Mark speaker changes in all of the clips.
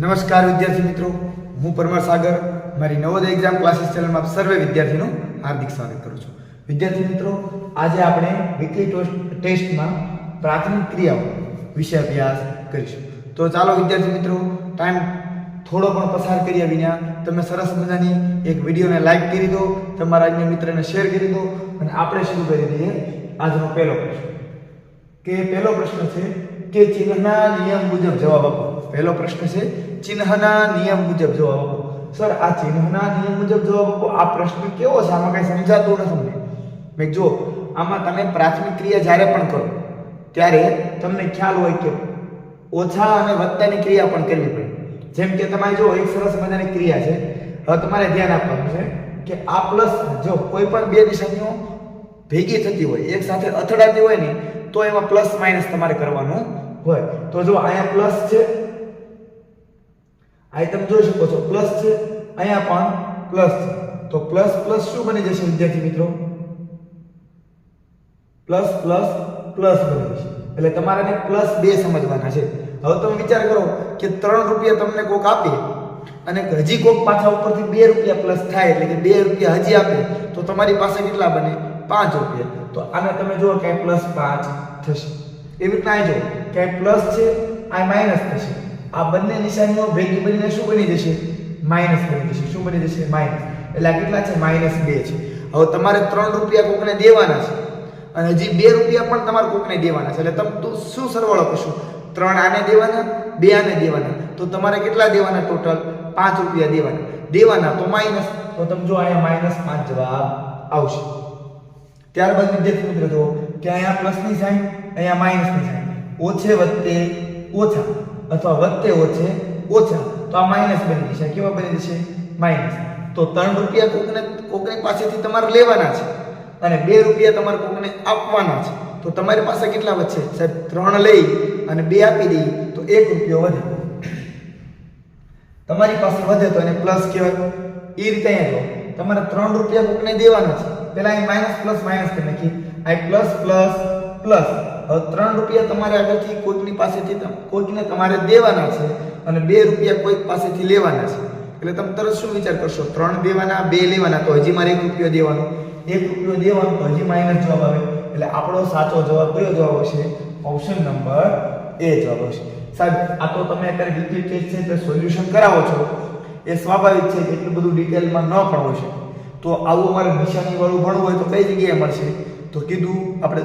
Speaker 1: નમસ્કાર વિદ્યાર્થી મિત્રો. હું પરમાર સાગર. મારી નવોદય એક્ઝામ ક્લાસીસ ચેનલમાં સર્વે વિદ્યાર્થીનું હાર્દિક સ્વાગત કરું છું. વિદ્યાર્થી મિત્રો, આજે આપણે વીકલી ટેસ્ટમાં પ્રાથમિક ક્રિયાઓ વિશે અભ્યાસ કરીશું. તો ચાલો વિદ્યાર્થી મિત્રો ટાઈમ થોડો પણ પસાર કર્યા વિના તમે સરસ મજાની એક વિડીયોને લાઈક કરી દો, તમારા અન્ય મિત્રને શેર કરી દો અને આપણે શરૂ કરી દઈએ આજનો પહેલો પ્રશ્ન. કે પહેલો પ્રશ્ન છે કે ચિહ્નના નિયમ મુજબ જવાબ આપો. પહેલો પ્રશ્ન છે, ચિહ્નના નિયમ મુજબ જવાબ આપો. સર, આ ચિહ્નના નિયમ મુજબ જવાબ આપો. આ પ્રશ્ન કેવો છે? આમાં કઈ સમજાતું નથી મને. મેં જો, આમાં તમે પ્રાથમિક ક્રિયા જ્યારે પણ કરો, ત્યારે તમને ખ્યાલ હોય કે ઓછા અને વત્તાની ક્રિયા પણ કરવી પડે. જેમ કે તમારે જો એક સરસ મજાની ક્રિયા છે, હવે તમારે ધ્યાન આપવાનું છે કે આ પ્લસ જો કોઈ પણ બે નિશાનીઓ ભેગી થતી હોય, એક સાથે અથડાતી હોય ને, તો એમાં પ્લસ માઇનસ તમારે કરવાનું હોય. તો જો અહીંયા પ્લસ છે અહીં તમે જોઈ શકો છો. પ્લસ છે, અહીંયા પણ પ્લસ છે. તો પ્લસ પ્લસ શું બની જશે વિદ્યાર્થી મિત્રો? પ્લસ પ્લસ પ્લસ બની જશે. એટલે તમારે પ્લસ બે સમજવાના છે. હવે તમે વિચાર કરો કે ત્રણ રૂપિયા તમને કોક આપે અને હજી કોક પાછા ઉપરથી બે રૂપિયા પ્લસ થાય એટલે કે બે રૂપિયા હજી આપે, તો તમારી પાસે કેટલા બને? પાંચ રૂપિયા. તો આને તમે જુઓ કે પ્લસ પાંચ થશે. એવી રીતના જો કે પ્લસ છે, આ માઇનસ થશે. આ બંને નિશાનીઓ ભેગી બનીને શું બની જશે? માઇનસ બની જશે. શું બની જશે? માઇનસ એટલે આ કેટલા છે? માઇનસ બે છે. હવે તમારે ત્રણ રૂપિયા કોકને દેવાના છે અને હજી બે રૂપિયા પણ તમારે કોકને દેવાના છે. એટલે તમે તું શું સરવાળો કરશો? ત્રણ આને દેવાના, બે આને દેવાના. તો તમારે કેટલા દેવાના ટોટલ પાંચ રૂપિયા દેવાના. દેવાના તો માઇનસ તો તમે જો અહીંયા માઇનસ પાંચ જવાબ આવશે. ત્યારબાદ વિદ્યાર્થી મિત્રો જો કે અહીંયા પ્લસની સાઈન, અહીંયા માઇનસની સાઈન. ઓછે વત્તે ઓછા. અથવા વધતે ઓછે, ઓછા, તો આ માઇનસ બની જશે. કેવા બની જશે? માઇનસ તો ત્રણ રૂપિયા કોકને, કોકની પાસેથી તમારે લેવાના છે અને બે રૂપિયા તમારે કોકને આપવાના છે. તો તમારી પાસે કેટલા વધશે? સાહેબ, ત્રણ લઈ અને બે આપી દઈએ, તો એક રૂપિયો વધે. તમારી પાસે વધે તો એને પ્લસ કહેવાય. એ રીતે અહીંયા જો તમારે ત્રણ રૂપિયા કોકને દેવાના છે. પહેલાં અહીં માઇનસ પ્લસ માઇનસ કરી નાખી આ પ્લસ પ્લસ પ્લસ ત્રણ રૂપિયા તમારે આગળથી કોઈકની પાસેથી કોઈકને તમારે દેવાના છે અને બે રૂપિયા કોઈક પાસેથી લેવાના છે. એટલે તમે તરત શું વિચાર કરશો? ત્રણ દેવાના, બે લેવાના, તો હજી મારે એક રૂપિયો દેવાનો. એક રૂપિયો દેવાનો તો હજી માઇનસ જવાબ આવે. એટલે આપણો સાચો જવાબ કયો જવાબ હશે? ઓપ્શન નંબર એ જવાબ હશે. સાહેબ, આ તો તમે અત્યારે વીકલી ટેસ્ટ છે એટલે સોલ્યુશન કરાવો છો. એ સ્વાભાવિક છે એટલું બધું ડિટેલમાં ન પણ હોય તો આવું અમારે નિશાની વાળું ભણવું હોય તો કઈ જગ્યાએ મળશે? તો કીધું આપણે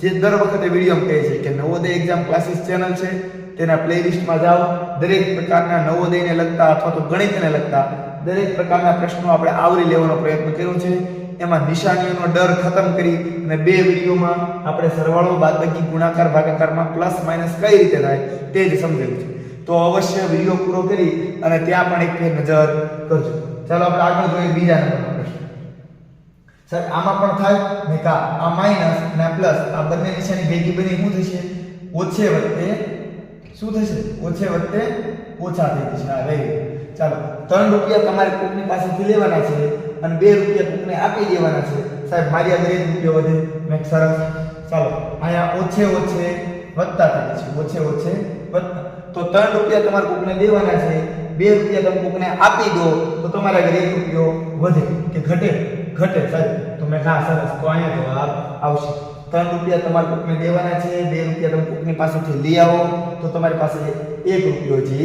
Speaker 1: જે દર વખતે વીડિયો કહે છે કે નવોદય એક્ઝામ ક્લાસીસ ચેનલ છે, તેના પ્લેલિસ્ટમાં જાઓ. દરેક પ્રકારના નવોદયને લગતા અથવા તો ગણિતને લગતા દરેક પ્રકારના પ્રશ્નો આપણે આવરી લેવાનો પ્રયત્ન કર્યો છે. એમાં નિશાનીઓનો ડર ખતમ કરી અને બે વિડીયોમાં આપણે સરવાળો, બાદબાકી, ગુણાકાર, ભાગાકારમાં પ્લસ માઇનસ કઈ રીતે થાય તે જ સમજાવ્યું છે. તો અવશ્ય વીડિયો પૂરો કરી અને ત્યાં પણ એક નજર કરજો. ચાલો આપણે આગળ જોઈએ બીજા નંબરનો પ્રશ્ન. સર, આમાં પણ થાય? ને કા આ માઇનસ અને આ પ્લસ આ બંને નિશાની ભેગી બની શું થશે? ઓછે વત્તે શું થશે? ઓછે વત્તે ઓછા થઈ જશે. આ રહી ચાલો, ત્રણ રૂપિયા તમારે કોકની પાસેથી લેવાના છે અને બે રૂપિયા કોકને આપી દેવાના છે. સાહેબ, મારી આગળ એક રૂપિયો વધે. મેં સરસ. ચાલો, અહીંયા ઓછે ઓછે વધતા થઈ છે. ઓછે ઓછે વધતા તો ત્રણ રૂપિયા તમારે કોકને દેવાના છે, બે રૂપિયા તમે કોકને આપી દો, તો તમારા એક રૂપિયો વધે કે ઘટે. ઘટે સાહેબ તો મેં ના સરસ, તો અહીંયા જવાબ આવશે. ત્રણ રૂપિયા તમારે કોકને દેવાના છે, બે રૂપિયા તમે કોકની પાસેથી લઈ આવો, તો તમારી પાસે એક રૂપિયો જે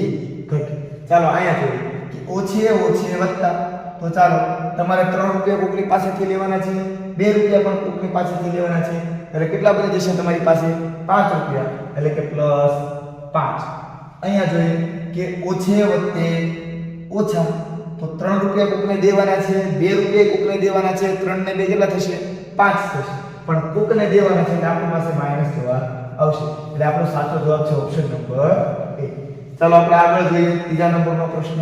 Speaker 1: ઘટે. ચાલો, અહીંયા જોઈએ, કે ઓછે ઓછે વધતા. તો ચાલો, તમારે ત્રણ રૂપિયા કોકની પાસેથી લેવાના છે, બે રૂપિયા પણ કોકની પાસેથી લેવાના છે, એટલે કેટલા બની જશે તમારી પાસે? પાંચ રૂપિયા, એટલે કે પ્લસ પાંચ. અહીંયા જોઈએ, કે ઓછે વત્તે ઓછા. તો ત્રણ રૂપિયા કોકને દેવાના છે, બે રૂપિયા કોકને દેવાના છે ત્રણ ને બે કેટલા થશે? પાંચ થશે. પણ કોકને દેવાના છે આપણી પાસે માઇનસ જવાબ આવશે. એટલે આપણો સાચો જવાબ છે ઓપ્શન નંબર એ ચાલો આપણે આગળ જોઈએ ત્રીજા નંબરનો પ્રશ્ન.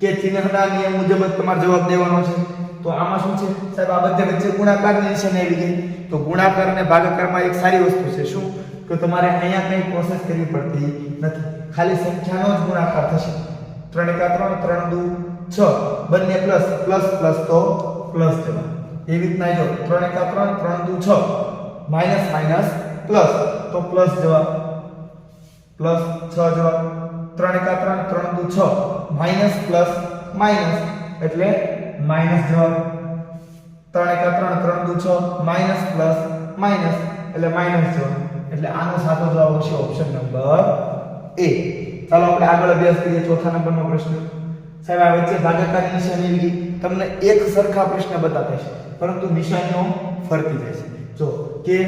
Speaker 1: કે ચિહ્નના નિયમ મુજબ જ તમારે જવાબ દેવાનો છે. તો આમાં શું છે? સાહેબ, આ બધે વચ્ચે ગુણાકારની નિશાની આવી ગઈ. તો ગુણાકાર અને ભાગાકારમાં એક સારી વસ્તુ છે. શું? કે તમારે અહીંયા કંઈ પ્રોસેસ કરવી પડતી નથી. ખાલી સંખ્યાનો જ ગુણાકાર થશે. ત્રણ એકા ત્રણ ત્રણ દુ છ. બંને પ્લસ પ્લસ પ્લસ તો પ્લસ જવાબ એવી રીતના જો ત્રણ એકા ત્રણ ત્રણ દુ છ. માઇનસ માઇનસ પ્લસ તો પ્લસ જવાબ પ્લસ છ જવા ત્રણ એકા ત્રણ ત્રણ દુ છ. Minus plus minus. એટલે માઇનસ જવાબ ત્રણ એકા ત્રણ ત્રણ દુ છ. Minus plus minus. એટલે માઇનસ જવાબ એટલે આનો સાચો જવાબ આવશે ઓપ્શન નંબર એ ચાલો આપણે આગળ અભ્યાસ કરીએ ચોથા નંબરનો પ્રશ્ન. સાહેબ, આ વચ્ચે ભાગાકારની નિશાની લીધી તમને એક સરખા પ્રશ્ન બતાવે છે, પરંતુ નિશાનીઓ ફરતી જાય છે. જો કે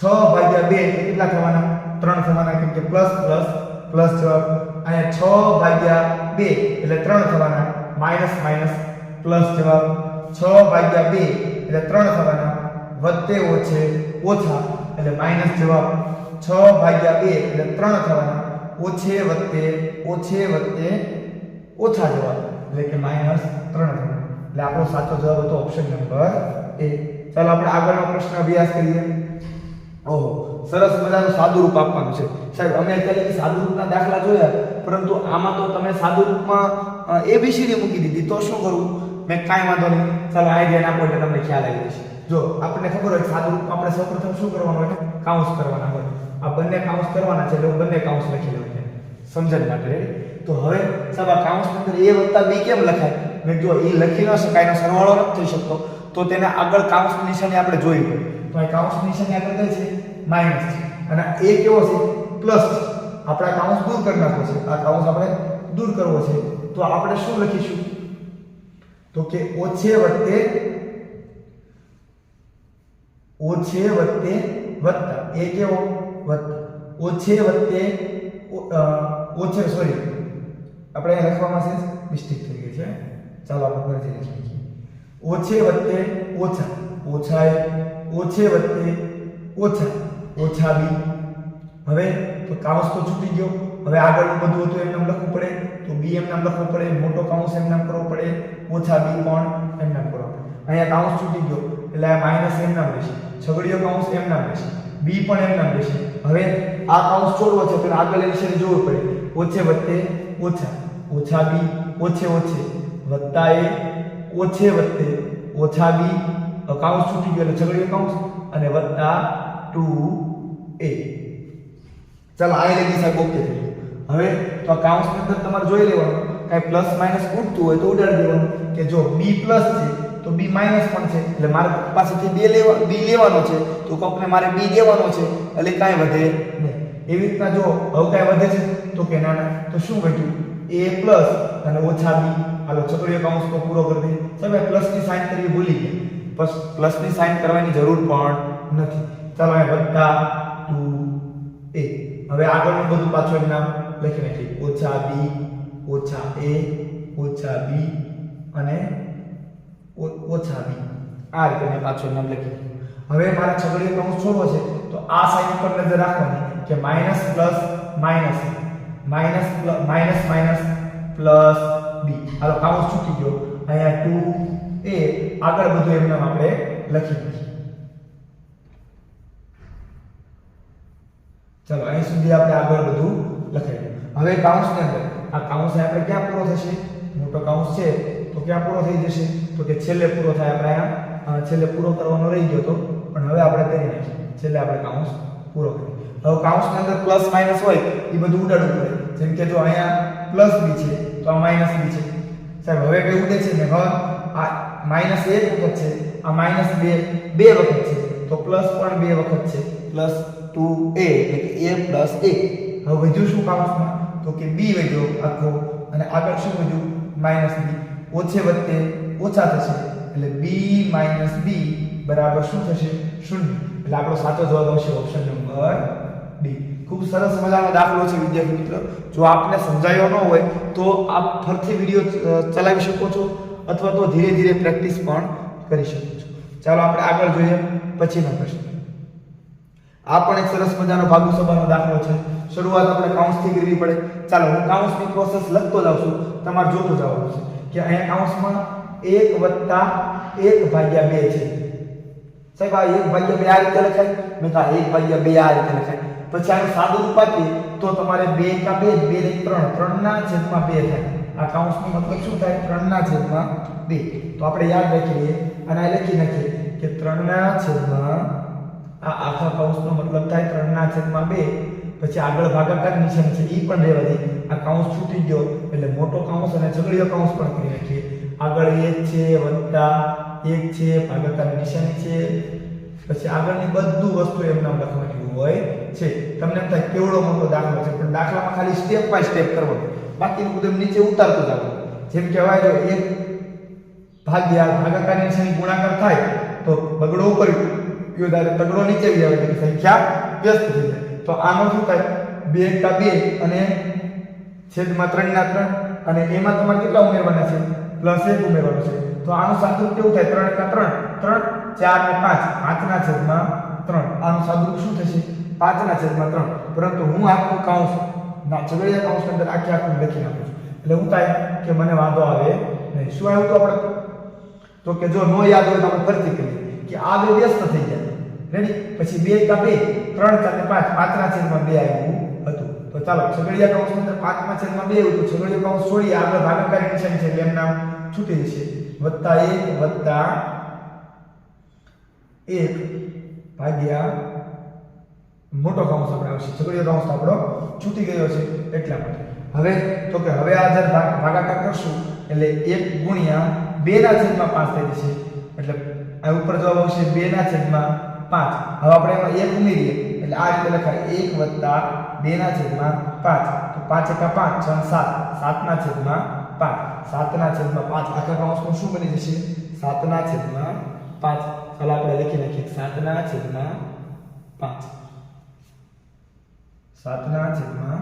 Speaker 1: 6 ભાગ્યા 2 એટલે કેટલા થવાના? 3 થવાના, કેમ કે પ્લસ પ્લસ પ્લસ જવાબ અહીંયા 6 ભાગ્યા 2 એટલે 3 થવાના, માઇનસ માઇનસ, પ્લસ જવાબ 6 ભાગ્યા 2 એટલે 3 થવાના વત્તે ઓછે ઓછા એટલે માઇનસ જવાબ. 6 ભાગ્યા 2 એટલે 3 થવાના ઓછે વત્તે ઓછે વત્તે ઓછા જવાબ. એટલે કે માઇનસ 3 થવાના એટલે આપણો સાચો જવાબ હતો ઓપ્શન નંબર એ ચાલો આપણે આગળનો પ્રશ્ન અભ્યાસ કરીએ. ઓહો, સરસ મજાનું સાદું રૂપ આપવાનું છે. સાહેબ, અમે અત્યારે સાદું રૂપના દાખલા જોયા, પરંતુ આમાં તો તમે સાદું રૂપમાં એબીસીડી મૂકી દીધી. તો શું કરવું મેં કાંઈ વાંધો નહીં. ચાલો આઈડિયા નાખો એટલે તમને ખ્યાલ આવી જશે. જો, આપણને ખબર હોય સાદું રૂપમાં આપણે સૌપ્રથમ શું કરવાનું હોય? કાઉન્સ કરવાના હોય. આ બંને કાઉન્સ કરવાના છે એટલે હું બંને કાઉન્સ લખી લઉં છું સમજણ માટે? તો હવે સાહેબ, આ કાઉન્સ અંદર એ વત્તા બી કેમ લખાય? મેં જો એ લખી ન શકાય, એનો સરવાળો નથી થઈ શકતો. તો તેને આગળ કાઉન્સની નિશાની આપણે જોઈ તો આ કાઉન્સની નિશાની આગળ કઈ છે? માઇનસ છે. અને એ કેવો છે? પ્લસ છે. આપણે કાઉન્સ દૂર કરી નાખવો છે. આ કાઉન્સ આપણે દૂર કરવો છે. તો આપણે શું લખીશું? તો કે ઓછે વત્તે ઓછે વત્તે વત્તા. એ કેવો? ઓછે વત્તે ઓછે સોરી આપણે અહીંયા લખવામાં છે મિસ્ટેક થઈ ગઈ છે. ચાલો આપણે ફરીથી લખી નાખીએ ઓછે વત્તે ઓછા ઓછા એ ઓછે વત્તે ઓછા ઓછા બી. હવે તો કાઉન્સ તો છૂટી ગયો. હવે આગળનું બધું હતું એમ નામ લખવું પડે. તો બી એમ નામ લખવું પડે. મોટો કાઉન્સ એમ નામ કરવો પડે. ઓછા બી પણ એમ નામ કરવો પડે. અહીંયા કાઉન્સ છૂટી ગયો. એટલે માઇનસ એમ નામ રહેશે. છગડીયો કાઉસ એમ નામ રહેશે. બી પણ એમના રહેશે હવે આ કાઉન્સ છોડવો છે તો આગળ વિશે જોવું પડે? ઓછે વત્તે ઓછા. ઓછા બી, ઓછે ઓછે. વત્તા એ, ઓછે વત્તે. ઓછા બી. કાઉન્સ છૂટી ગયો છગડીયો કાઉન્સ અને વત્તા ટુ એ. ચાલો, આ રીતે સાહેબ ઓકે થઈ હવે તો આ કાઉન્સની અંદર તમારે જોઈ લેવાનું. કાંઈ પ્લસ માઇનસ ઉઠતું હોય તો ઉડાડી દેવાનું. કે જો બી પ્લસ છે તો બી માઇનસ પણ છે. એટલે મારે પાસેથી બે લેવા બી લેવાનો છે. તો કોકને મારે બી દેવાનો છે. એટલે કાંઈ વધે નહીં. એવી રીતના જો હવે કાંઈ વધે છે, તો કે ના ના. તો શું વધ્યું? એ પ્લસ અને ઓછા બી હાલો, ચતુર્ય કાઉન્સ તો પૂરો કરી દઈએ. પ્લસ પ્લસની સાઇન કરવી ભૂલી ગયા. પ્લસની સાઇન કરવાની જરૂર પણ નથી. ચાલો હવે વત્તા ટુ એ હવે આગળનું બધું પાછું એમ નામ લખી નાખીએ. ઓછા બી ઓછા એ ઓછા બી અને ઓછા બી આ રીતે મેં પાછું નામ લખી હવે મારે છગડીયો કૌંસ છોડવો છે, તો આ સાઈન પર નજર રાખવાની કે minus plus minus minus minus minus plus B. હાલો કાઉન્સ ચૂકી ગયો. અહીંયા ટુ એ આગળ બધું નામ આપણે લખી દઈએ ચલો, અહીં સુધી આપણે આગળ બધું લખાઈ હવે કાઉન્સની અંદર. આ કાઉન્સ આપણે ક્યાં પૂરો થશે? મોટો કાઉન્સ છે, તો ક્યાં પૂરો થઈ જશે? તો કે છેલ્લે પૂરો થાય આપણે અહીંયા છેલ્લે પૂરો કરવાનો રહી ગયો તો પણ હવે આપણે કરી નાખીએ. છેલ્લે આપણે કાઉન્સ પૂરો કરીએ. હવે કાઉન્સની અંદર પ્લસ માઇનસ હોય એ બધું ઉડાડવું પડે જેમ કે જો અહીંયા પ્લસ બી છે તો આ માઇનસ બી છે. સાહેબ હવે કઈ ઉડે છે ને? હવે આ માઇનસ એક વખત છે આ માઇનસ બે બે વખત છે. તો પ્લસ પણ બે વખત છે. પ્લસ ટુ એ એટલે કે એ પ્લસ એ હવે વધ્યું શું કાઉન્સમાં તો કે બી વધ્યો આખો અને આગળ શું વધ્યું? માઇનસ બી ઓછે વત્તે ઓછા થશે. એટલે બી માઇનસ બી બરાબર શું થશે? શૂન્ય. એટલે આપણો સાચો જવાબ આવશે ઓપ્શન નંબર ડી ખૂબ સરસ મજાનો દાખલો છે, વિદ્યાર્થી મિત્રો. જો આપને સમજાયો ન હોય, તો આપ ફરીથી વીડિયો ચલાવી શકો છો અથવા તો ધીરે ધીરે પ્રેક્ટિસ પણ કરી શકો છો. ચાલો આપણે આગળ જોઈએ પછીનો પ્રશ્ન. આ પણ એક સરસ મજાનો ભાગુ સભાનો દાખલો છે. શરૂઆત આપણે કાઉન્સથી કરવી પડે. ચાલો, હું કાઉન્સની પ્રોસેસ લખતો જાઉં છું. તમારે જોતું જવાનું છે કે અહીંયા કાઉન્સમાં એક વત્તા એક ભાગ્યા બે છે. સાહેબ, આ એક ભાગ્યા બે આ રીતે લખાય? મેં કહા એક ભાગ્યા બે આ રીતે લખાય. પછી આનું સાદું રૂપ આપીએ, તો તમારે બે કા બે બે ને ત્રણ ત્રણના છેદમાં બે થાય. આ કાઉન્સનો મતલબ શું થાય? ત્રણના છેદમાં બે. તો આપણે યાદ રાખી લઈએ અને આ લખી નાખીએ કે ત્રણના છેદમાં આ આખા કૌંસનો મતલબ થાય ત્રણના છેદમાં બે. પછી આગળ ભાગાકાર નિશાન છે એ પણ રહેવા દે. આ કાઉન્સ છૂટી ગયો, એટલે મોટો કાઉન્સ અને છગડીયો કાઉન્સ પણ કરી નાખીએ. આગળ એક છે વત્તા એક છે ભાગાકારની નિશાની છે. પછી આગળની બધું વસ્તુ એમના લખવાની હોય છે. તમને એમ થાય કેવડો મોટો દાખલો છે, પણ દાખલામાં ખાલી સ્ટેપ બાય સ્ટેપ કરવાનું બાકીનું બધું નીચે ઉતારતું જવાનું જેમ કહેવાય જો એક ભાગ્યા ભાગાકારની નિશાની ગુણાકાર થાય, તો બગડો ઉપર ત્યારે તગડો નીચે આવી જાય એટલે સંખ્યા વ્યસ્ત થઈ જાય. તો આનો શું થાય? બે કા બે અને છેદમાં ત્રણ ના ત્રણ. અને એમાં તમારે કેટલા ઉમેરવાના છે? પ્લસ એક ઉમેરવાનું છે. તો આનું સાદુરૂપ કેવું થાય? ત્રણ એકા ત્રણ. ત્રણ, ચાર ને પાંચ. પાંચના છેદમાં ત્રણ. આનું સાદુરૂપ શું થશે? પાંચના છેદમાં ત્રણ. પરંતુ હું આખું કાઉન્સ ના, છગડીયા કાઉન્સ અંદર આખી આખું લખી નાખું છું. એટલે હું થાય કે મને વાંધો આવે નહીં. શું આવ્યું તો આપણે? તો કે જો નો યાદ હોય તો આપણે ફરીથી કરીએ કે આ બે વ્યસ્ત થઈ જાય રેડી પછી બે કા બે. ત્રણ ચાર ને પાંચ. પાંચના છેદમાં બે આવ્યું હતું. તો ચાલો, છગડીયા કૌંસ અંદર પાંચમાં છેદમાં બે આવ્યું. તો છગડીયો કૌંસ છોડી આગળ ભાગાકારી નિશાની છે. એમ નામ છૂટી છે. વત્તા એક વત્તા એક ભાગ્યા મોટો કૌંસ આપણે આવશે. છગડીયો કૌંસ આપણો છૂટી ગયો છે એટલા માટે. હવે તો કે હવે આ ભાગ- ભાગાકાર કરશું એટલે એક ગુણ્યા બે ના છેદમાં પાંચ થઈ જશે. એટલે આ ઉપર જવાબ આવશે બે ના છેદમાં પાંચ. હવે આપણે એમાં એક ઉમેરીએ. એટલે આ રીતે લખાય એક વત્તા બે ના છેદમાં પાંચ. તો પાંચ એકા પાંચ છ સાત. સાતના છેદમાં પાંચ. સાતના છેદમાં પાંચ. આખા કૌંસમાં શું બની જશે? સાતના છેદમાં પાંચ. ચાલો આપણે લખી નાખીએ. સાતના છેદમાં પાંચ. સાતના છેદમાં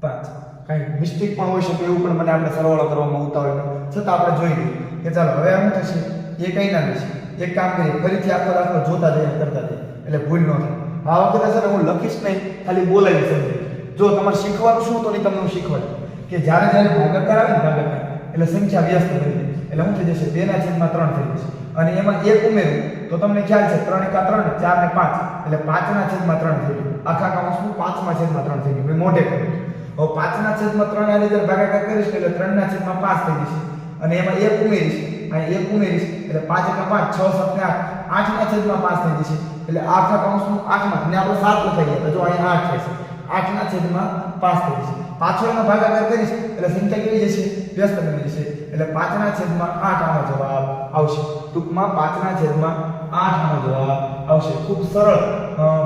Speaker 1: પાંચ. કાંઈ મિસ્ટેક પણ હોઈ શકે એવું પણ મને આપણે સરવાળો કરવામાં ઉતાવળ છતાં આપણે જોઈ લઈએ કે ચાલો હવે આમ થશે. એ કઈ ના થશે. એક કામ કરીએ. ફરીથી આખો રાખો જોતા જઈએ કરતા જઈએ. એટલે ભૂલ ન થાય. આ વખતે છે હું લખીશ નહીં, ખાલી બોલાવી સમજી જો તમારે શીખવાનું શું, તો નહીં તમને હું કે જ્યારે જ્યારે ભાગાકાર આવે ને ભાગાકાર એટલે સંખ્યા વ્યસ્ત થઈ જાય એટલે શું થઈ જશે? બે ના છેદમાં ત્રણ થઈ જશે. અને એમાં એક ઉમેરું, તો તમને ખ્યાલ છે, ત્રણ એકા ત્રણ, ચાર ને પાંચ. એટલે પાંચના છેદમાં ત્રણ થઈ ગયું. આખા કાઉન્સનું પાંચમા છેદમાં ત્રણ થઈ ગયું. મેં મોઢે કર્યું હવે પાંચના છેદમાં ત્રણ આની અંદર ભાગાકાર કરીશ એટલે ત્રણના છેદમાં પાંચ થઈ જશે. અને એમાં એક ઉમેરીશ. અને એક ઉમેરીશ, એટલે પાંચ એકા પાંચ, છ, સાત ને આઠ. આઠના છેદમાં પાંચ થઈ જશે. એટલે આખા કાઉન્સનું આઠમાં, ને આપણે સાત લખાઈ ગયા. તો જો અહીંયા આઠ થશે આઠના છેદમાં પાંચ થઈ જશે. પાછો એનો ભાગાકાર કરીશ, એટલે સંખ્યા કેવી જશે? વ્યસ્ત બની જશે. એટલે પાંચના છેદમાં આઠ આનો જવાબ આવશે. ટૂંકમાં પાંચના છેદમાં આઠ આનો જવાબ આવશે. ખૂબ સરળ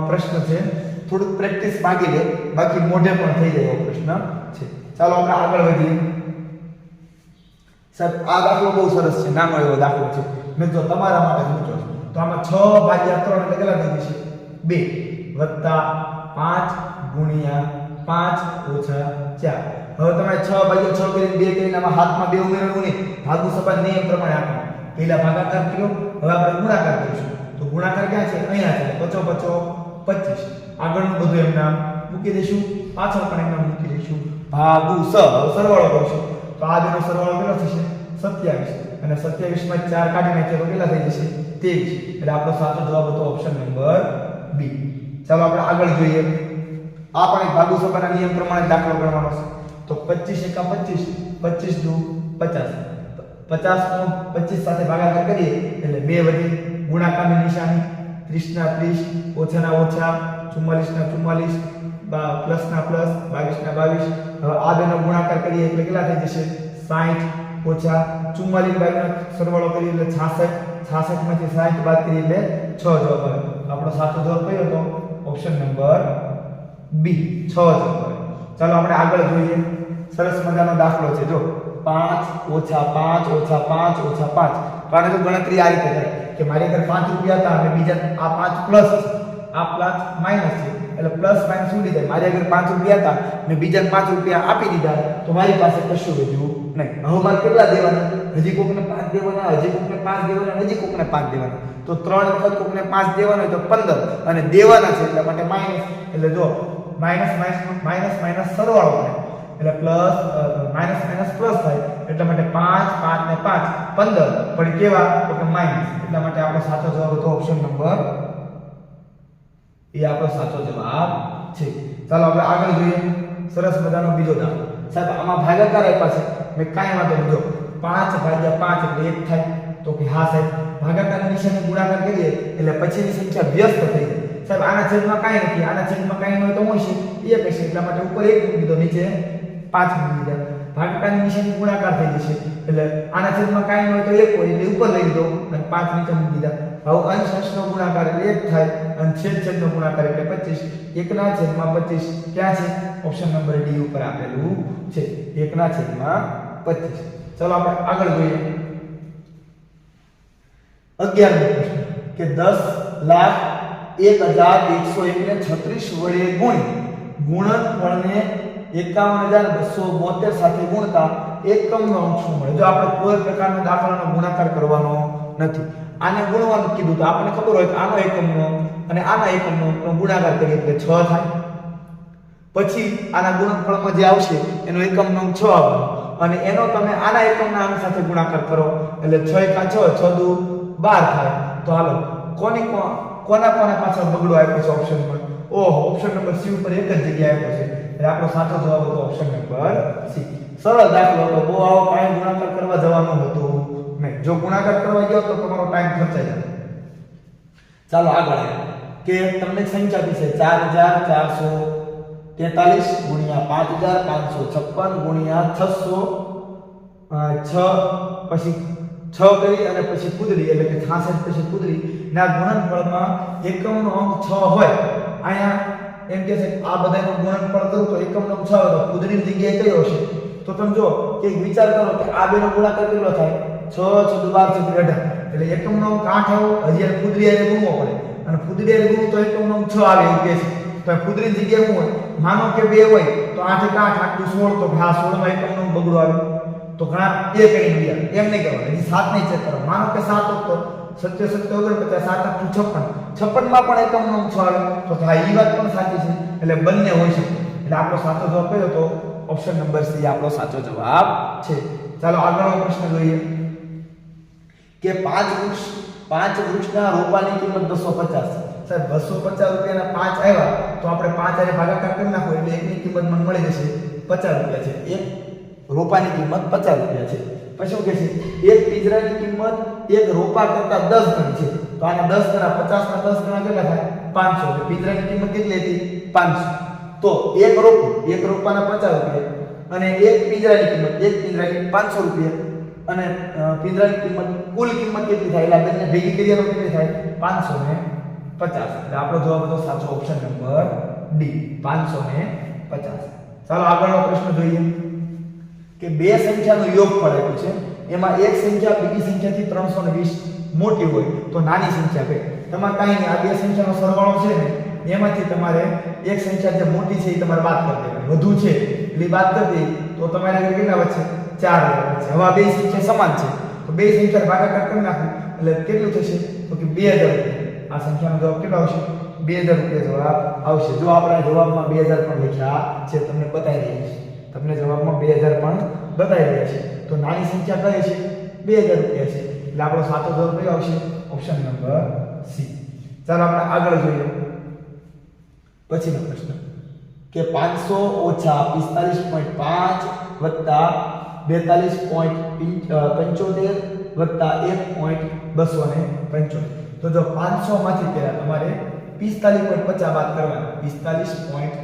Speaker 1: પ્રશ્ન છે. થોડુંક પ્રેક્ટિસ માગી લે બાકી મોઢે પણ થઈ જાય એવો પ્રશ્ન છે. ચાલો આપણે આગળ વધીએ. સાહેબ, આ દાખલો બહુ સરસ છે. નાનો એવો દાખલો છે. મેં જો તમારા માટે મૂક્યો છે. તો આમાં છ ભાગ્યા ત્રણ એટલે કેટલા થઈ જશે? બે વત્તા પાંચ ગુણ્યા પાંચ ઓછા ચાર. હવે તમે છ ભાગ્યા છ કરીને બે કરીને આમાં હાથમાં બે ઉમેરવાનું નહીં. ભાગુ સપાટ નિયમ પ્રમાણે આપણે પહેલા ભાગાકાર કર્યો, હવે આપણે ગુણાકાર કરીશું. તો ગુણાકાર ક્યાં છે? અહીંયા છે. પચો પચો પચીસ. આગળનું બધું એમ નામ મૂકી દઈશું. પાછળ પણ એમ નામ મૂકી દઈશું. ભાગુ સ. સરવાળો કરીશું. તો આ બેનો સરવાળો કેટલો થશે? સત્યાવીસ. અને સત્યાવીસમાં ચાર કાઢી નાખીએ તો કેટલા થઈ જશે? તેવીસ. એટલે આપણો સાચો જવાબ હતો ઓપ્શન નંબર બી ચાલો આપણે આગળ જોઈએ. આ પણ એક ભાગુ સભાના નિયમ પ્રમાણે દાખલો ગણવાનો છે. તો પચીસ એકા પચીસ પચીસ દુ પચાસ. પચાસ નો પચીસ સાથે ભાગાકાર કરીએ એટલે બે વધી ગુણાકારની નિશાની ત્રીસના ના ઓછાના ઓછા ચુમ્માલીસના ચુમ્માલીસ પ્લસના પ્લસ, બાવીસના બાવીસ. હવે આ બેનો ગુણાકાર કરીએ એટલે કેટલા થઈ જશે? સાઠ ઓછા ચુમ્માલીસ બાવીસનો સરવાળો કરીએ એટલે છાસઠ. છાસઠમાંથી સાઠ બાદ કરીએ એટલે છ જવાબ આવે. આપણો સાચો જવાબ કયો હતો? ઓપ્શન નંબર બી છ ચાલો આપણે આગળ જોઈએ. સરસ મજાનો દાખલો છે. જો, પાંચ ઓછા પાંચ ઓછા પાંચ ઓછા પાંચ. તો આને જો ગણતરી આ રીતે થાય કે મારી અંદર પાંચ રૂપિયા હતા અને બીજા આ પાંચ પ્લસ આ પાંચ માઇનસ છે. એટલે પ્લસ માઇનસ શું લીધા? મારી આગળ પાંચ રૂપિયા હતા ને બીજાને પાંચ રૂપિયા આપી દીધા. તો મારી પાસે કશું વધ્યું નહીં. હવે મારે કેટલા દેવાના? હજી કોકને પાંચ દેવાના, હજી કોકને પાંચ દેવાના હજી કોકને પાંચ દેવાના. તો ત્રણ વખત કોકને પાંચ દેવાના હોય તો પંદર. અને દેવાના છે એટલા માટે માઇનસ. એટલે જો માઇનસ માઇનસ માઇનસ માઇનસ સરવાળો થાય. એટલે પ્લસ માઇનસ માઇનસ પ્લસ થાય. એટલા માટે પાંચ પાંચ ને પાંચ, પંદર. પણ કેવા? તો કે માઇનસ. એટલા માટે આપણો સાચો જવાબ હતો ઓપ્શન નંબર એ આપણો સાચો જવાબ છે. ચાલો આપણે આગળ જોઈએ. સરસ મજાનો બીજો દાખલો. સાહેબ, આમાં ભાગાકાર આપ્યા છે. મેં કાંઈ વાંધો લીધો પાંચ ભાગ્યા પાંચ એટલે એક થાય. તો કે હા સાહેબ, ભાગાકારની નિશાની ગુણાકાર કરીએ એટલે પછીની સંખ્યા વ્યસ્ત થઈ જાય. સાહેબ, આના છેદમાં કાંઈ નથી. આના છેદમાં કાંઈ હોય તો હું છે? એક હશે. એટલા માટે ઉપર એક મૂકી દો, નીચે પાંચ મૂકી દીધા. ભાગાકારની નિશાની ગુણાકાર થઈ જશે. એટલે આના છેદમાં કાંઈ હોય તો એક હોય, એટલે ઉપર લઈ લીધો અને પાંચ નીચે મૂકી દીધા. હવે અંશ અંશનો ગુણાકાર એટલે એક થાય અને છેદ છેદનો ગુણાકાર એટલે પચીસ. એકના છેદમાં પચીસ. ક્યાં છે? ઓપ્શન નંબર ડી ઉપર આપેલું છે. એકના છેદમાં પચીસ. ચલો આપણે આગળ જોઈએ. અગિયારમો પ્રશ્ન કે દસ લાખ એક હજાર એકસો એક ને છત્રીસ વડે ગુણી. ગુણનફળને એકાવન હજાર બસો બોતેર સાથે ગુણતા એકમનો અંક શું મળે? જો આપણે કોઈ પ્રકારનો દાખલાનો ગુણાકાર કરવાનો નથી. આને ગુણવાનું કીધું તો આપણને ખબર હોય કે આનો એકમનો અને આના એકમનો ગુણાકાર કરીએ એટલે છ થાય. પછી આના ગુણનફળમાં જે આવશે, એનો એકમનો છ આવે અને એનો તમે આના એકમના અંક સાથે ગુણાકાર કરો, એટલે છ એકા છ છ દુ બાર થાય. તો હાલો, કોની કો- કોના કોના પાછળ બગડો આપ્યો છે ઓપ્શનમાં ઓહ ઓપ્શન નંબર સી ઉપર એક જ જગ્યાએ આપ્યો છે. એટલે આપણો સાચો જવાબ હતો ઓપ્શન નંબર સી સરળ દાખલો હતો. બહુ આવો કાંઈ ગુણાકાર કરવા જવાનું હતું નહીં. જો ગુણાકાર કરવા ગયો તો તમારો ટાઈમ ખર્ચાઈ જાય ચાલો આગળ કે તમને સંખ્યા આપી છે ચાર હજાર ચારસો તેતાલીસ ગુણ્યા પાંચ હજાર પાંચસો છપ્પન ગુણ્યા છસો છ, પછી છ કરી અને પછી કુદરી, એટલે કે છાસઠ પછી કુદરી, ના ગુણનફળમાં એકમનો અંક છ હોય. અહીંયા એમ કે છે કે આ બધાનું ગુણનફળ કરું તો એકમનો અંક છ હોય, તો કુદરીની જગ્યાએ કયો હશે? તો તમે જો કે વિચાર કરો કે આ બેનો ગુણાકાર કેટલો થાય? છ છ, દુ, બાર, છ અઢાર. એટલે એકમનો અંક આઠ આવો, હજી કુદરી હારે ગુણવો પડે. અને કુદરી હારે ગુણવું તો એકમનો અંક છ આવે એમ કહે છે. તો કુદરી જગ્યાએ શું હોય? માનો કે બે હોય, તો આઠ એક આઠ આઠ સોળ, તો હા સોળમાં એકમનો બગડો આવે તો ઘણા એ કરી ગયા. એમ નહીં કરવાનું હજી સાત નહીં ચેક કરો માનો કે સાત હતો. સત્ય સત્ય ઓગણપચાસ, સાત આઠ છપ્પન છપ્પન. માં પણ એકમ નો છ આવે. તો હા એ વાત પણ સાચી છે. એટલે બંને હોય છે એટલે આપણો સાચો જવાબ કયો તો? ઓપ્શન નંબર સી આપણો સાચો જવાબ છે. ચાલો આગળનો પ્રશ્ન જોઈએ. કે પાંચ વૃક્ષ, પાંચ વૃક્ષના રોપાની કિંમત બસો પચાસ સાહેબ, બસો પચાસ રૂપિયાના પાંચ આવ્યા, તો આપણે પાંચ હારે ભાગાકાર કરી નાખો એટલે એકની કિંમત મને મળી જશે પચાસ રૂપિયા છે. એક રોપાની કિંમત પચાસ રૂપિયા છે. પછી શું કહે છે? એક પિંજરાની કિંમત એક રોપા કરતા દસ ગણી છે. તો આને દસ ગણા પચાસ ના દસ ગણા કેટલા થાય? પાંચસો. એટલે પિંજરાની કિંમત કેટલી હતી? પાંચસો. તો એક રોપું, એક રોપાના પચાસ રૂપિયા. અને એક પિંજરાની કિંમત, એક પિંજરાની પાંચસો રૂપિયા. અને પિંજરાની કિંમત, કુલ કિંમત કેટલી થાય? એટલે આપણે ભેગી કરીએ કેટલી થાય? પાંચસો ને પચાસ. એટલે આપણો જવાબ હતો સાચો ઓપ્શન નંબર ડી. પાંચસો ને પચાસ. ચાલો આગળનો પ્રશ્ન જોઈએ. કે બે સંખ્યાનો યોગ આપ્યું છે. એમાં એક સંખ્યા બીજી સંખ્યાથી ત્રણસો ને વીસ મોટી હોય તો નાની સંખ્યા કઈ તમારે કાંઈ નહીં, આ બે સંખ્યાનો સરવાળો છે ને, એમાંથી તમારે એક સંખ્યા જે મોટી છે એ તમારે બાદ કરી દેવાની. વધુ છે એટલે બાદ કરી દે, તો તમારે આગળ કેટલા વધશે? ચાર વધશે. હવે બે સંખ્યા સમાન છે. તો બે સંખ્યા ભાગાકાર કરી નાખો. એટલે કેટલું થશે? તો કે બે હજાર આ સંખ્યાનો જવાબ કેટલો આવશે? બે હજાર રૂપિયા જવાબ આવશે. જો આપણા જવાબમાં બે હજાર પણ લખ્યા છે, તમને બતાવી છે તમને જવાબમાં બે હજાર પણ બતાવી રહ્યા છે. તો નાની સંખ્યા કઈ છે? બે હજાર રૂપિયા છે. એટલે આપણો સાચો જવાબ કયો આવશે? Option number C. ચાલો આપણે આગળ જોઈએ. પછીનો પ્રશ્ન. કે પાંચસો ઓછા પિસ્તાલીસ પોઈન્ટ પાંચ વત્તા બેતાલીસ પોઈન્ટ પંચોતેર વત્તા એક પોઈન્ટ બસો ને પંચોતેર. તો જો પાંચસો માંથી પહેલા તમારે પિસ્તાલીસ પોઈન્ટ પચાસ બાદ કરવાના. પિસ્તાલીસ પોઈન્ટ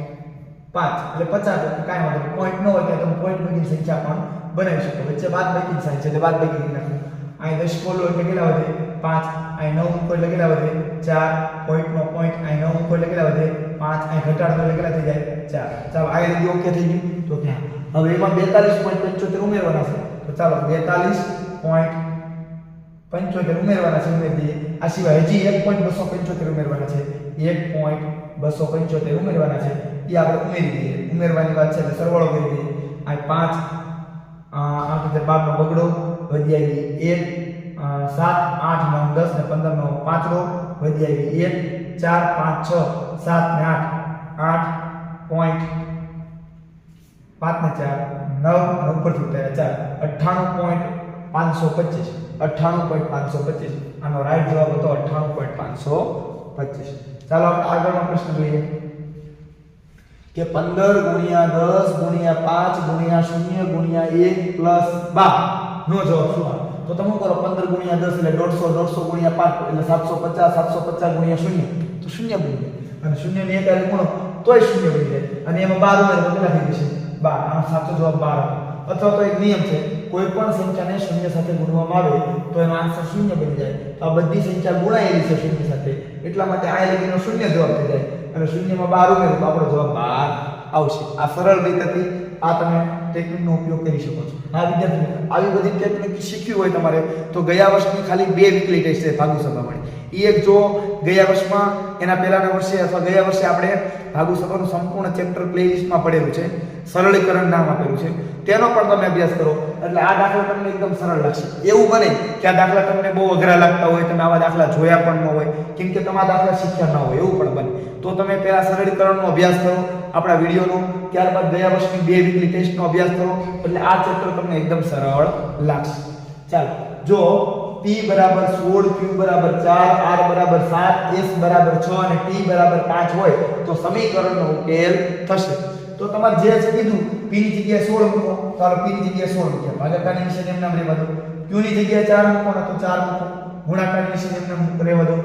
Speaker 1: પાંચ એટલે પચાસ કાંઈ વાંધો પોઈન્ટ ન હોય ત્યાં તમે પોઈન્ટ મૂકીને સંખ્યા પણ બનાવી શકો. વચ્ચે બાદ બાકી સાઈન છે એટલે બાદ બાકી નાખો. અહીં દસ ખોલો એટલે કેટલા વધે? પાંચ. અહીં નવ મૂકો એટલે વધે? ચાર. પોઈન્ટનો પોઈન્ટ અહીં નવ મૂકો એટલે વધે? પાંચ. અહીં ઘટાડો એટલે કેટલા થઈ જાય? ચાર. ચાલો, આ રીતે ઓકે થઈ ગયું. તો ક્યાં? હવે એમાં બેતાલીસ પોઈન્ટ પંચોતેર ઉમેરવાના છે. તો ચાલો, બેતાલીસ પોઈન્ટ પંચોતેર ઉમેરવાના છે, ઉમેરી દઈએ. આ સિવાય હજી એક પોઈન્ટ બસો પંચોતેર ઉમેરવાના છે. એક પોઈન્ટ બસો પંચોતેર ઉમેરવાના છે. એ આપણે ઉમેરી દઈએ. ઉમેરવાની વાત છે એટલે સરવાળો કરી દઈએ. આ પાંચ આઠ હજાર બારનો બગડો વધી આવી એક સાત, આઠ, નવ, દસ ને પંદર નો પાંચડો વધી આવી એક, ચાર, પાંચ, છ, સાત ને આઠ આઠ પોઈન્ટ પાંચ ને ચાર, નવ અને ઉપરથી ઉતાર્યા ચાર. અઠ્ઠાણું પોઈન્ટ પાંચસો પચીસ. અઠ્ઠાણું પોઈન્ટ પાંચસો પચીસ. આનો રાઈટ જવાબ હતો અઠ્ઠાણું પોઈન્ટ પાંચસો પચીસ. ચાલો આપણે આગળનો પ્રશ્ન જોઈએ. કે પંદર ગુણ્યા દસ ગુણ્યા પાંચ ગુણ્યા શૂન્ય ગુણ્યા એક પ્લસ બાર. નો જવાબ શું આવે? તો તમે કરો? પંદર ગુણ્યા દસ એટલે દોઢસો દોઢસો ગુણ્યા પાંચ એટલે સાતસો પચાસ સાતસો પચાસ ગુણ્યા શૂન્ય. તો શૂન્ય બની જાય. અને શૂન્ય ને એક આલે ગુણો તોય શૂન્ય બની જાય. અને એમાં બાર ઉમેરો તો કેટલા થઈ જશે? બાર. આનો સાચો જવાબ બાર. અથવા તો એક નિયમ છે, કોઈ પણ સંખ્યાને શૂન્ય સાથે ગુણવામાં આવે તો એનો આન્સર શૂન્ય બની જાય. તો આ બધી સંખ્યા ગુણાયેલી છે શૂન્ય સાથે. એટલા માટે આ લગીનો શૂન્ય જવાબ થઈ જાય. અને શૂન્યમાં બાર ઉમેરો તો આપણો જવાબ બાર આવશે. આ સરળ રીત હતી આ તમે ટેકનિકનો ઉપયોગ કરી શકો છો. આ વિદ્યાર્થી આવી બધી ટેકનિક શીખવી હોય તમારે, તો ગયા વર્ષની ખાલી બે વીકલી ટેસ્ટ છે ભાગુ સભામણી એ એક જો ગયા વર્ષમાં એના પહેલાના વર્ષે અથવા ગયા વર્ષે આપણે ભાગુ સભાનું સંપૂર્ણ ચેપ્ટર પ્લેલિસ્ટમાં પડેલું છે, સરળીકરણ નામ આપેલું છે. તેનો પણ તમે અભ્યાસ કરો, એટલે આ દાખલા તમને એકદમ સરળ લાગશે. એવું બને કે આ દાખલા તમને બહુ અઘરા લાગતા હોય, તમે આવા દાખલા જોયા પણ ન હોય, કેમ કે તમારા દાખલા શીખ્યા ન હોય, એવું પણ બને. તો તમે પહેલા સરળીકરણનો અભ્યાસ કરો આપણા વિડીયોનો ત્યારબાદ ગયા વર્ષની બે વીકલી ટેસ્ટનો અભ્યાસ કરો. એટલે આ ચેપ્ટર તમને એકદમ સરળ લાગશે. ચાલો, જો p બરાબર 16 q બરાબર 4 r બરાબર 7 s બરાબર 6 અને t બરાબર 5 હોય તો સમીકરણનો ઉકેલ થશે. તો તમારે જે છે કીધું, p ની જગ્યાએ 16 મૂકો. ચાલો p ની જગ્યાએ 16 મૂક્યા. ભાગાકારની વિશે એમ રહેવા દો. Q ની જગ્યાએ 4 મૂકો ને તો 4 મૂકો. ગુણાકારની વિશે એમ રહેવા દો.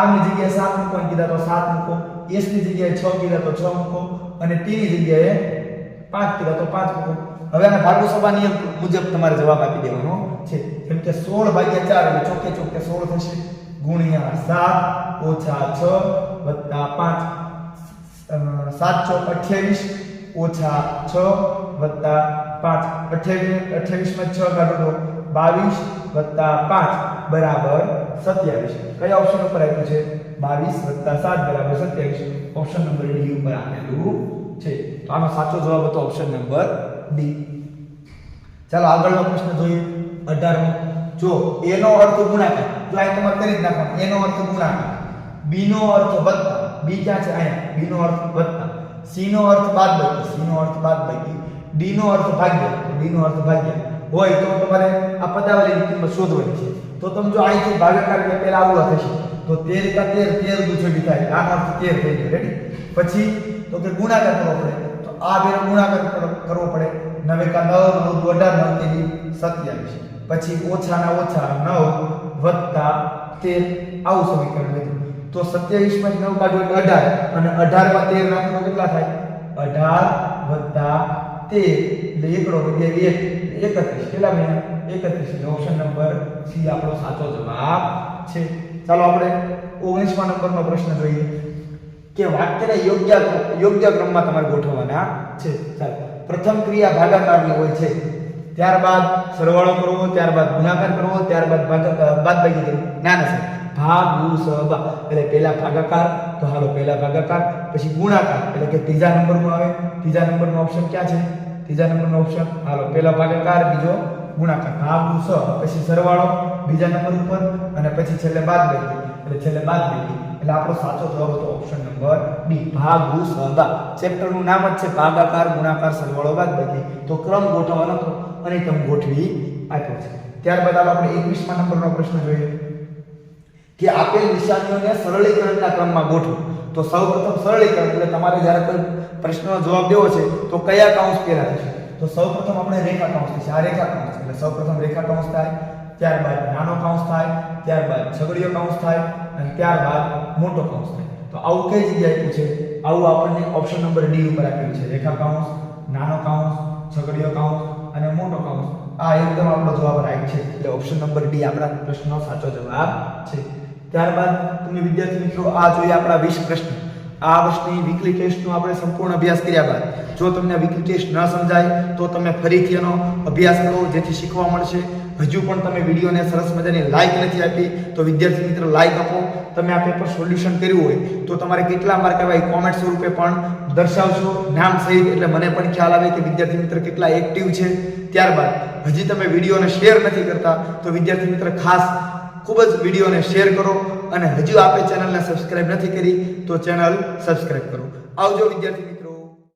Speaker 1: R ની જગ્યાએ 7 મૂકો કીધા તો 7 મૂકો. S ની જગ્યાએ 6 કીધા તો 6 મૂકો. અને t ની જગ્યાએ 5 કીધા તો 5 મૂકો હવે આના ભાગો સભા નિયમ મુજબ તમારે જવાબ આપી દેવાનો છે. જેમ કે 16 ભાગ્યા 4 એટલે ચોકે ચોકે 16 થશે. ગુણ્યા 7 ઓછા 6 વત્તા 5 સાત ચોક 28 ઓછા 6 વત્તા 5 28 28 માં 6 કાઢો તો 22 વત્તા 5 બરાબર 27 કયા ઓપ્શન ઉપર આપ્યું છે? 22 વત્તા સાત બરાબર 27 ઓપ્શન નંબર ડી ઉપર આપેલું છે. તો આનો સાચો જવાબ હતો ઓપ્શન નંબર ડી ચાલો આગળનો પ્રશ્ન જોઈએ. 18મો જો એ નો અર્થ ગુણાકાર, તો અહીં તમારે કરી જ નાખવાનું. એનો અર્થ ગુણાકાર. બી નો અર્થ વત્તા. બી ક્યાં છે? અહીંયા. બી નો અર્થ વત્તા. સી નો અર્થ બાદબાકી સી નો અર્થ બાદબાકી ડી નો અર્થ ભાગ્યા. ડી નો અર્થ ભાગ્યા. હોય તો તમારે આ પદાવલીની કિંમત શોધવાની છે. તો તમે જો અહીંથી ભાગાકાર એટલે પહેલા આવું થશે. તો 13 કા 13 13 દુ થાય. આનો અર્થ 13 થઈ ગયો. રેડી પછી તો કે ગુણાકાર કરવો પડે. તો આ બે ગુણાકાર કરવો પડે. નવે કા 9 નવ દુ 18 નવ તેરી 27 પછી ઓછાના ઓછા 9 વત્તા 13 આવું સમીકરણ લીધું. તો 27 માં 9 કાઢો એટલે 18 અને 18 માં 13 નાખો કેટલા થાય? 18 વત્તા 13 એટલે એકડો એક. 31 કેટલા મહિના 31 એટલે ઓપ્શન નંબર સી આપણો સાચો જવાબ છે. ચાલો આપણે 19મા નંબરનો પ્રશ્ન જોઈએ. કે વાક્યને યોગ્ય યોગ્ય ક્રમમાં તમારે ગોઠવવાના છે. ચાલો. પ્રથમ ક્રિયા ભાગાકારની હોય છે. ત્યારબાદ સરવાળો કરવો, ત્યારબાદ ગુણાકાર કરવો, ત્યારબાદ બાદબાકી કરવી. ના ના ભાગ ભાગુ સબા એટલે પહેલા ભાગાકાર, તો હાલો પહેલા ભાગાકાર, પછી ગુણાકાર. એટલે કે ત્રીજા નંબરનું આવે. ત્રીજા નંબરનો ઓપ્શન ક્યાં છે? ત્રીજા નંબરનો ઓપ્શન હાલો, પહેલા ભાગાકાર, બીજો ગુણાકાર ભાગુ સ, પછી સરવાળો, બીજા નંબર ઉપર, અને પછી છેલ્લે બાદબાકી. એટલે છેલ્લે બાદબાકી. એટલે આપણો સાચો જવાબ હતો ઓપ્શન નંબર બી. ભાગુ સદા ચેપ્ટરનું નામ જ છે ભાગાકાર, ગુણાકાર, સરવાળો, બાદબાકી. તો ક્રમ ગોઠવવાનો હતો અને ક્રમ ગોઠવી આપ્યો છે. ત્યારબાદ આપણે 21મા નંબરનો પ્રશ્ન જોઈએ. કે આપેલ નિશાનીઓને સરળીકરણના ક્રમમાં ગોઠવો. તો સૌપ્રથમ સરળીકરણ, એટલે તમારે જ્યારે કોઈ પ્રશ્નનો જવાબ દેવો છે, તો કયા કાઉન્સ પહેલા થશે? તો સૌપ્રથમ આપણે રેખા કૌંસ છે આ રેખા કૌંસ એટલે સૌપ્રથમ રેખા કૌંસ થાય, ત્યારબાદ નાનો કૌંસ થાય, ત્યારબાદ છગડીયો કૌંસ થાય અને ત્યારબાદ મોટો કૌંસ થાય. તો આવું કઈ જગ્યાએ પૂછે આવું આપણને ઓપ્શન નંબર ડી ઉપર આપ્યું છે. રેખા કૌંસ, નાનો કૌંસ, છગડીયો કૌંસ અને મોટો કૌંસ. આ એકદમ આપણો જવાબ રાઈટ છે. એટલે ઓપ્શન નંબર ડી આપણા પ્રશ્નનો સાચો જવાબ છે. ત્યારબાદ તમે વિદ્યાર્થી મિત્રો, આ જોઈએ આપણા 20 પ્રશ્ન. આ વર્ષની વીકલી ટેસ્ટનો આપણે સંપૂર્ણ અભ્યાસ કર્યા બાદ, જો તમને વીકલી ટેસ્ટ ન સમજાય, તો તમે ફરીથી એનો અભ્યાસ કરો, જેથી શીખવા મળશે. હજુ પણ તમે વિડીયોને સરસ મજાની લાઇક નથી આપી, તો વિદ્યાર્થી મિત્ર લાઇક આપો. તમે આ પેપર સોલ્યુશન કર્યું હોય, તો તમારે કેટલા માર્ક એ કોમેન્ટ સ્વરૂપે પણ દર્શાવશો. નામ સહિત, એટલે મને પણ ખ્યાલ આવે કે વિદ્યાર્થી મિત્ર કેટલા એક્ટિવ છે. ત્યારબાદ, હજી તમે વિડીયોને શેર નથી કરતા, તો વિદ્યાર્થી મિત્ર ખાસ ખૂબ જ વિડીયોને શેર કરો અને હજુ આપે ચેનલને સબસ્ક્રાઇબ નથી કરી તો ચેનલ સબસ્ક્રાઇબ કરો. આવજો વિદ્યાર્થી